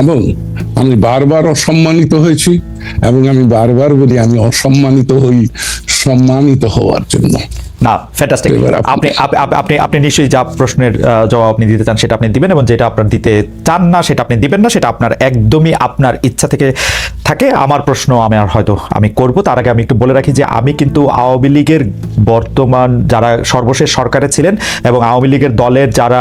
এবং আমি বারবার অসম্মানিত হয়েছি এবং আমি বারবার বলি আমি অসম্মানিত হই সম্মানিত হওয়ার জন্য। না ফ্যান্টাস্টিক আপনি- আপনি আপ- আপ- আপনি আপনি নিশ্চয়ই যা প্রশ্নের জবাব আপনি দিতে চান সেটা আপনি দিবেন এবং যেটা আপনার দিতে চান না সেটা আপনি দিবেন না সেটা আপনার একদমই আপনার ইচ্ছা থেকে থাকে। আমার প্রশ্ন আমি আর হয়তো আমি করব তার আগে আমি একটু বলে রাখি যে আমি কিন্তু আওয়ামী লীগের বর্তমান যারা সর্বশেষ সরকারে ছিলেন এবং আওয়ামী লীগের দলের যারা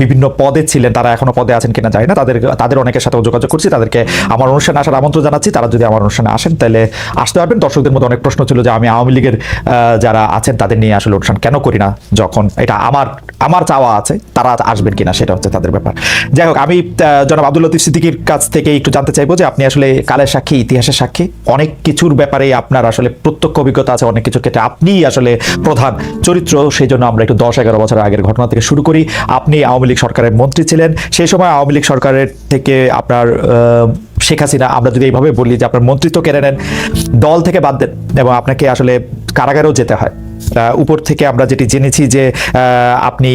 বিভিন্ন পদে ছিলেন, তারা এখনও পদে আছেন কিনা জানি না। তাদের তাদের অনেকের সাথে যোগাযোগ করছি, তাদেরকে আমার অনুষ্ঠানে আসার আমন্ত্রণ জানাচ্ছি। তারা যদি আমার অনুষ্ঠানে আসেন, তাহলে আসতে পারবেন। দর্শকদের মধ্যে অনেক প্রশ্ন ছিল যে আমি আওয়ামী লীগের যারা আছেন, তাদের নিয়ে আসলে অনুষ্ঠান কেন করি না? যখন এটা আমার আমার চাওয়া আছে, তারা আসবেন কিনা সেটা হচ্ছে তাদের ব্যাপার। যাই হোক, আমি জনাব আব্দুল লতিফ সিদ্দিকির কাছ থেকে একটু জানতে চাইব যে আপনি আসলে কালের সাক্ষী, ইতিহাসের সাক্ষী। অনেক কিছুর ব্যাপারে আপনার আসলে প্রত্যক্ষ অভিজ্ঞতা আছে, অনেক কিছুর ক্ষেত্রে। আপনিই আসলে প্রধান চরিত্র, সেই জন্য আমরা একটু দশ এগারো বছর আগের ঘটনা থেকে শুরু করি। আপনি আওয়ামী লীগ সরকারের মন্ত্রী ছিলেন। সেই সময় আওয়ামী লীগ সরকারের থেকে আপনার শেখ হাসিনা, আমরা যদি এইভাবে বলি যে আপনার মন্ত্রিত্ব কেড়ে নেন, দল থেকে বাদ দেন এবং আপনাকে আসলে কারাগারেও যেতে হয়। উপর থেকে আমরা যেটি জেনেছি যে আপনি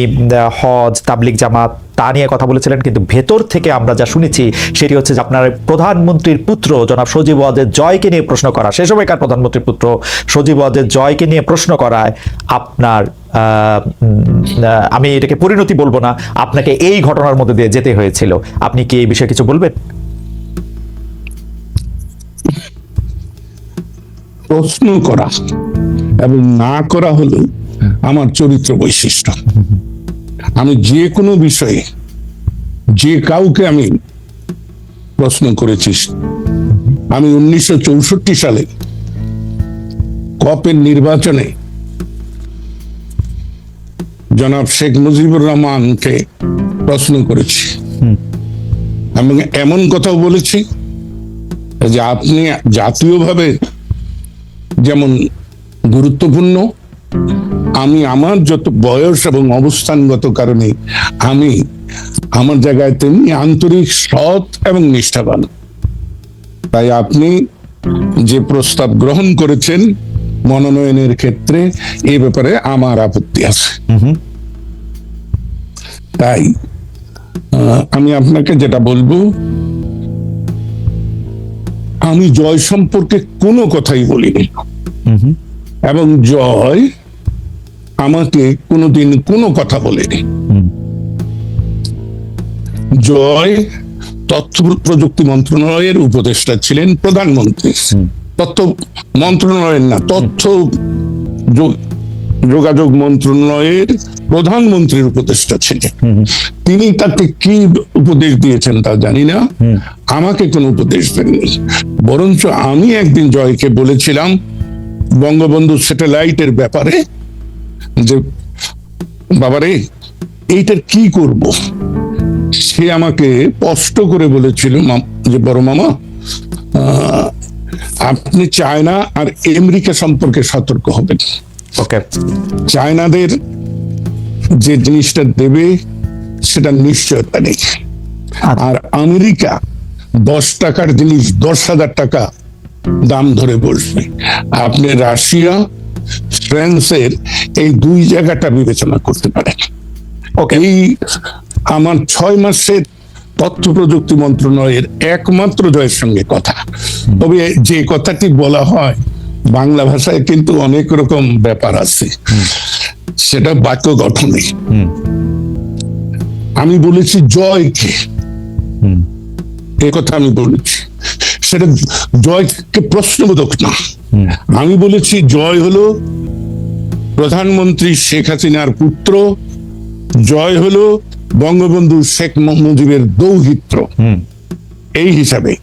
হজ তাবলিক জামাত, তা নিয়ে কথা বলেছিলেন, কিন্তু ভেতর থেকে আমরা যা শুনেছি সেটি হচ্ছে যে আপনার প্রধানমন্ত্রীর পুত্র জনাব সজীব ওয়াজের জয়কে নিয়ে প্রশ্ন করা। সে সময়কার প্রধানমন্ত্রীর পুত্র সজীব ওয়াজের জয়কে নিয়ে প্রশ্ন করায়, আপনার আমি এটাকে পরিণতি বলব না। আপনাকে এই ঘটনার মধ্যে দিয়ে যেতে হয়েছিল। আপনি কি এই বিষয়ে কিছু বলবেন? প্রশ্ন করা এবং না করা হলো আমার চরিত্র বৈশিষ্ট্য। আমি যে কোনো বিষয়ে যে কাউকে আমি প্রশ্ন করেছি, আমি উনিশশো চৌষট্টি সালে কপের নির্বাচনে জনাব শেখ মুজিবুর রহমানকে প্রশ্ন করেছি। এবং এমন কথাও বলেছি যে আপনি জাতীয়ভাবে যেমন গুরুত্বপূর্ণ আমি আমার যত বয়স এবং অবস্থানগত কারণে আমি আমার জায়গায় তেমনি আন্তরিক সৎ এবং নিষ্ঠাবান। তাই আপনি যে প্রস্তাব গ্রহণ করেছেন মনোনয়নের ক্ষেত্রে এ ব্যাপারে আমার আপত্তি আছে। তাই আমি আপনাকে যেটা বলব আমি জয় সম্পর্কে কোনো কথাই বলিনি। এবং জয় আমাকে কোনোদিন কোনো কথা বলেনি। জয় তথ্য প্রযুক্তি মন্ত্রণালয়ের উপদেষ্টা ছিলেন প্রধানমন্ত্রী। তথ্য মন্ত্রণালয়ের না তথ্য যোগাযোগ মন্ত্রণালয়ের প্রধানমন্ত্রীর উপদেষ্টা ছিলেন। তিনি তাকে কি উপদেশ দিয়েছেন তা জানি না। আমাকে কোনো উপদেশ দেননি। বরঞ্চ আমি একদিন জয়কে বলেছিলাম বঙ্গবন্ধু স্যাটেলাইটের ব্যাপারে যে বাবারে এইটার কি করব? সে আমাকে স্পষ্ট করে বলেছিল যে বড় মামা আহ, আপনি চায়না আর আমেরিকা সম্পর্কে সতর্ক হবেন। ওকে। চায়নাদের যে জিনিসটা দেবে সেটা নিশ্চয়তা নেই। আর আমেরিকা দশ টাকার জিনিস দশ হাজার টাকা দাম ধরে বসবে আপনি রাশিয়া ফ্রান্সের এই দুই জায়গাটা বিবেচনা করতে পারেন। ওকে। এই আমার ছয় মাসের তথ্য প্রযুক্তি মন্ত্রণালয়ের একমাত্র জয়ের সঙ্গে কথা। তবে যে কথাটি বলা হয়, বাংলা ভাষায় কিন্তু অনেক রকম ব্যাপার আছে। সেটা বাক্য গঠনে। আমি বলেছি জয়কে। এ কথা আমি বলেছি। সেটা জয়কে প্রশ্নবোধক না। আমি বলেছি জয় হলো প্রধানমন্ত্রী শেখ হাসিনার পুত্র, জয় হলো বঙ্গবন্ধু শেখ মুজিবের দৌহিত্র। এই হিসাবে।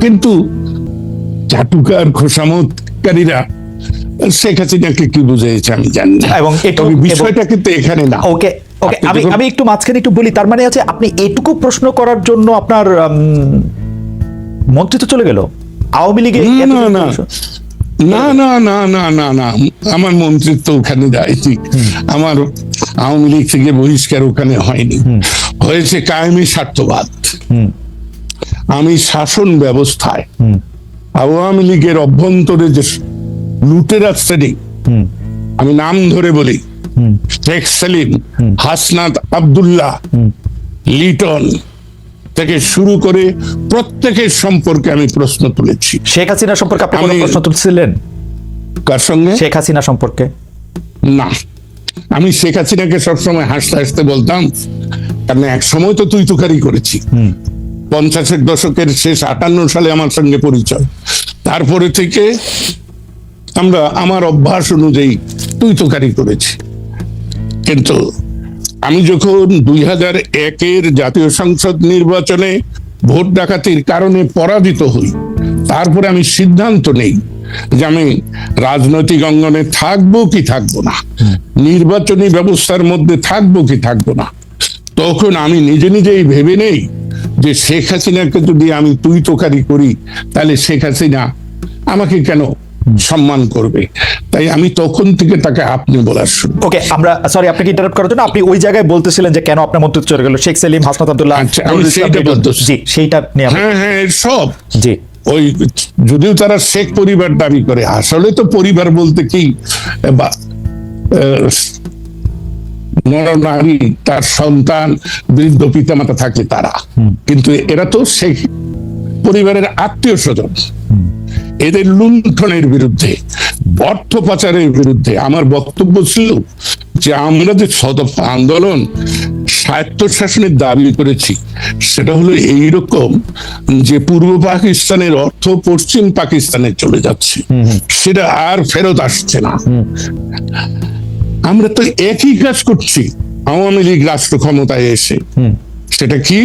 কিন্তু চাটুকার খোসামতকারীরা শেখ হাসিনাকে কি বুঝিয়েছে আমি জানি না। এবং তবে বিষয়টা কিন্তু এখানে না। ওকে ওকে আমি আমি একটু মাঝখানে একটু বলি তার মানে আছে আপনি এটুকু প্রশ্ন করার জন্য আপনার উম, তো চলে গেল? আওয়ামী লীগে না, না, না। না না না। আমার মন্ত্রিত্ব ওখানে যায়নি। আমার আওয়ামী লীগ থেকে বহিষ্কার ওখানে হয়নি। হয়েছে কায়েমি স্বার্থবাদ। আমি শাসন ব্যবস্থায় আওয়ামী লীগের অভ্যন্তরে যে লুটেরা শ্রেণি আমি নাম ধরে বলি শেখ সেলিম হাসনাত আবদুল্লাহ লিটন থেকে শুরু করে প্রত্যেকের সম্পর্কে আমি প্রশ্ন তুলেছি। শেখ হাসিনা সম্পর্কে আপনি কোনো প্রশ্ন তুলছিলেন? কার সঙ্গে? শেখ হাসিনা সম্পর্কে। না। আমি শেখ হাসিনাকে সবসময় হাসতে হাসতে বলতাম কারণ এক সময় তো তুই তুকারি করেছি। পঞ্চাশের দশকের শেষ আটান্ন সালে আমার সঙ্গে পরিচয়। তারপরে থেকে আমরা আমার অভ্যাস অনুযায়ী তুই তুকারি করেছি। কিন্তু আমি যখন দুই হাজার একের জাতীয় সংসদ নির্বাচনে ভোট ডাকাতির কারণে পরাজিত হই, তারপরে আমি সিদ্ধান্ত নেই যে আমি রাজনৈতিক অঙ্গনে থাকব কি থাকব না, নির্বাচনী ব্যবস্থার মধ্যে থাকব কি থাকব না। তখন আমি নিজে নিজেই ভেবে নেই যে শেখ হাসিনাকে যদি আমি তুই তোকারি করি, তাহলে শেখ হাসিনা আমাকে কেন সম্মান করবে। তাই আমি তখন থেকে তাকে আপনি বলার শুরু ওকে আমরা সরি আপনাকে ইন্টারাপ্ট করার জন্য? আপনি ওই জায়গায় বলতেছিলেন যে কেন আপনার মন্ত্রিত্ব চলে গেল? শেখ সেলিম হাসনাত আব্দুল্লাহ আচ্ছা, জি সেইটা নিয়ে হ্যাঁ হ্যাঁ সব। জি। ওই যদিও তারা শেখ পরিবার দাবি করে আসলে তো পরিবার বলতে কি বা নরনারী তার সন্তান বৃদ্ধ পিতামাতা থাকে তারা। কিন্তু এরা তো শেখ পরিবারের আত্মীয় স্বজন। এদের লুণ্ঠনের বিরুদ্ধে অর্থ পাচারের বিরুদ্ধে আমার বক্তব্য ছিল যে আমরা যে শতফ আন্দোলন স্বায়ত্ত শাসনের দাবি করেছি সেটা হলো এইরকম যে পূর্ব পাকিস্তানের অর্থ পশ্চিম পাকিস্তানে চলে যাচ্ছে সেটা আর ফেরত আসছে না। আমরা তো একই কাজ করছি আওয়ামী লীগ রাষ্ট্র ক্ষমতায় এসে। সেটা কি?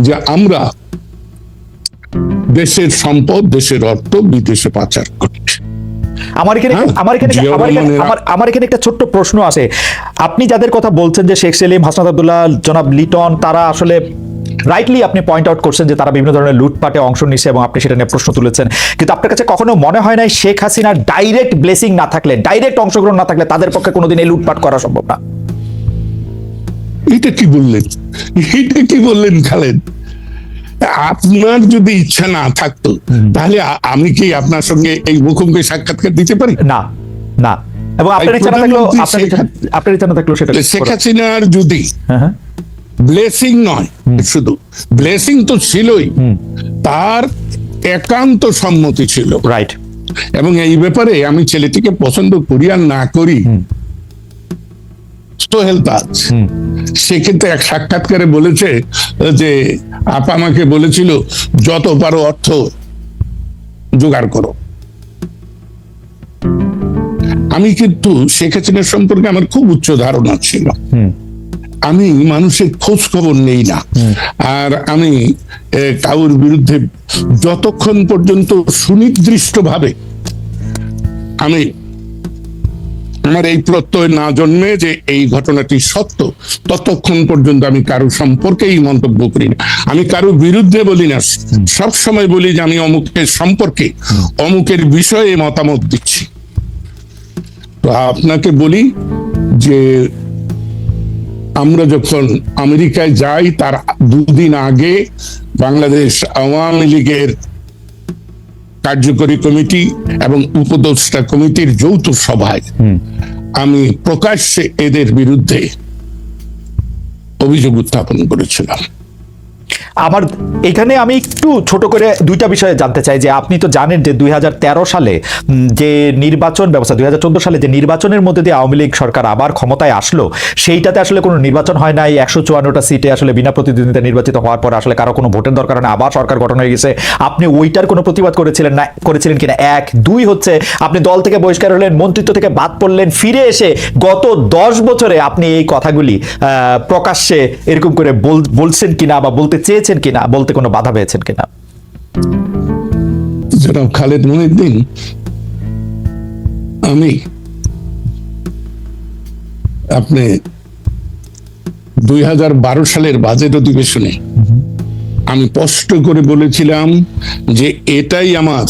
যে আমরা দেশের সম্পদ দেশের অর্থ বিদেশে পাচার করছি। আমার এখানে হ্যাঁ, আমার এখানে আমার এখানে আমার এখানে একটা ছোট্ট প্রশ্ন আছে। আপনি যাদের কথা বলছেন যে শেখ সেলিম হাসনাত আব্দুল্লাহ জনাব লিটন তারা আসলে রাইটলি আপনি পয়েন্ট আউট করছেন যে তারা বিভিন্ন ধরনের লুটপাটে অংশ নিচ্ছে এবং আপনি সেটা নিয়ে প্রশ্ন তুলেছেন। কিন্তু আপনার কাছে কখনো মনে হয় নাই শেখ হাসিনার ডাইরেক্ট ব্লেসিং না থাকলে ডাইরেক্ট অংশগ্রহণ না থাকলে তাদের পক্ষে কোনোদিন এই লুটপাট করা সম্ভব না? এটা কি বললেন? এটা কি বললেন খালেদ? আপনার যদি ইচ্ছা না থাকতো তাহলে আমি কি আপনার সঙ্গে এই মুখোমুখি সাক্ষাৎকার দিতে পারি? না না। এবং আপনার ইচ্ছা না থাকলেও আপনার ইচ্ছা- না থাকলেও সেটা শেখ হাসিনার যদি হ্যাঁ হ্যাঁ। ব্লেসিং নয় শুধু। ব্লেসিং তো ছিলই। তার একান্ত সম্মতি ছিল। রাইট এবং এই ব্যাপারে আমি ছেলেটিকে পছন্দ করি আর না করি সোহেল তাজ সে কিন্তু এক সাক্ষাৎকারে বলেছে যে আপা আমাকে বলেছিল যত পারো অর্থ জোগাড় করো। আমি কিন্তু শেখ হাসিনা সম্পর্কে আমার খুব উচ্চ ধারণা ছিল। আমি মানুষের খোঁজ খবর নেই না। আর আমি কাউর বিরুদ্ধে যতক্ষণ পর্যন্ত সুনির্দিষ্ট ভাবে আমি আমার এই প্রত্যয় না জন্মে যে এই ঘটনাটি সত্য, ততক্ষণ পর্যন্ত আমি কারও সম্পর্কেই মন্তব্য করি না। আমি কারও বিরুদ্ধে বলি না। সব সময় বলি যে আমি অমুকের সম্পর্কে, অমুকের বিষয়ে মতামত দিচ্ছি। তো আপনাকে বলি যে, আমরা যখন আমেরিকায় যাই, তার দুদিন আগে বাংলাদেশ আওয়ামী লীগের কার্যকরী কমিটি এবং উপদেষ্টা কমিটির যৌথ সভায় আমি প্রকাশ্যে এদের বিরুদ্ধে অভিযোগ উত্থাপন করেছিলাম। আমার এখানে আমি একটু ছোট করে দুইটা বিষয়ে জানতে চাই যে আপনি তো জানেন যে দুই হাজার তেরো সালে যে নির্বাচন ব্যবস্থা, দুই হাজার চোদ্দ সালে যে নির্বাচনের মধ্যে দিয়ে আওয়ামী লীগ সরকার আবার ক্ষমতায় আসলো, সেইটাতে আসলে কোনো নির্বাচন হয় নাই, একশো চুয়ান্নটা সিটে আসলে বিনা প্রতিদ্বন্দ্বিতা নির্বাচিত হওয়ার পর আসলে কারও কোনো ভোটের দরকার না, আবার সরকার গঠন হয়ে গেছে। আপনি ওইটার কোনো প্রতিবাদ করেছিলেন না, করেছিলেন কিনা? এক। দুই হচ্ছে, আপনি দল থেকে বহিষ্কার হলেন, মন্ত্রিত্ব থেকে বাদ পড়লেন, ফিরে এসে গত দশ বছরে আপনি এই কথাগুলি প্রকাশ্যে এরকম করে বল- বলছেন কিনা বা বলতে চেয়েছেন কিনা, বলতে কোনো বাধা পেয়েছেন কিনা? জনাব খালেদ মহিউদ্দিন, আমি আপনি দুই সালের বাজেট অধিবেশনে আমি স্পষ্ট করে বলেছিলাম যে এটাই আমার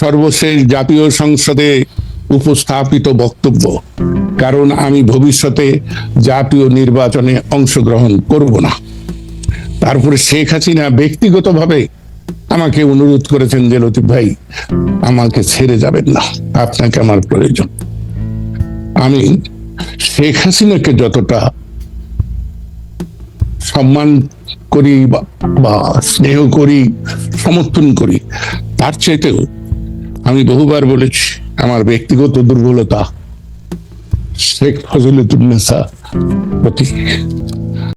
সর্বশেষ জাতীয় সংসদে উপস্থাপিত বক্তব্য। কারণ আমি ভবিষ্যতে জাতীয় নির্বাচনে অংশগ্রহণ করব না। তারপরে শেখ হাসিনা ব্যক্তিগতভাবে আমাকে অনুরোধ করেছেন যে, লতিফ ভাই, আমাকে ছেড়ে যাবেন না। আপনাকে আমার প্রয়োজন। আমি শেখ হাসিনাকে যতটা সম্মান করি বা- স্নেহ করি, সমর্থন করি, তার চাইতেও আমি বহুবার বলেছি, আমার ব্যক্তিগত দুর্বলতা শেখ ফজলুদ্দিন প্রতি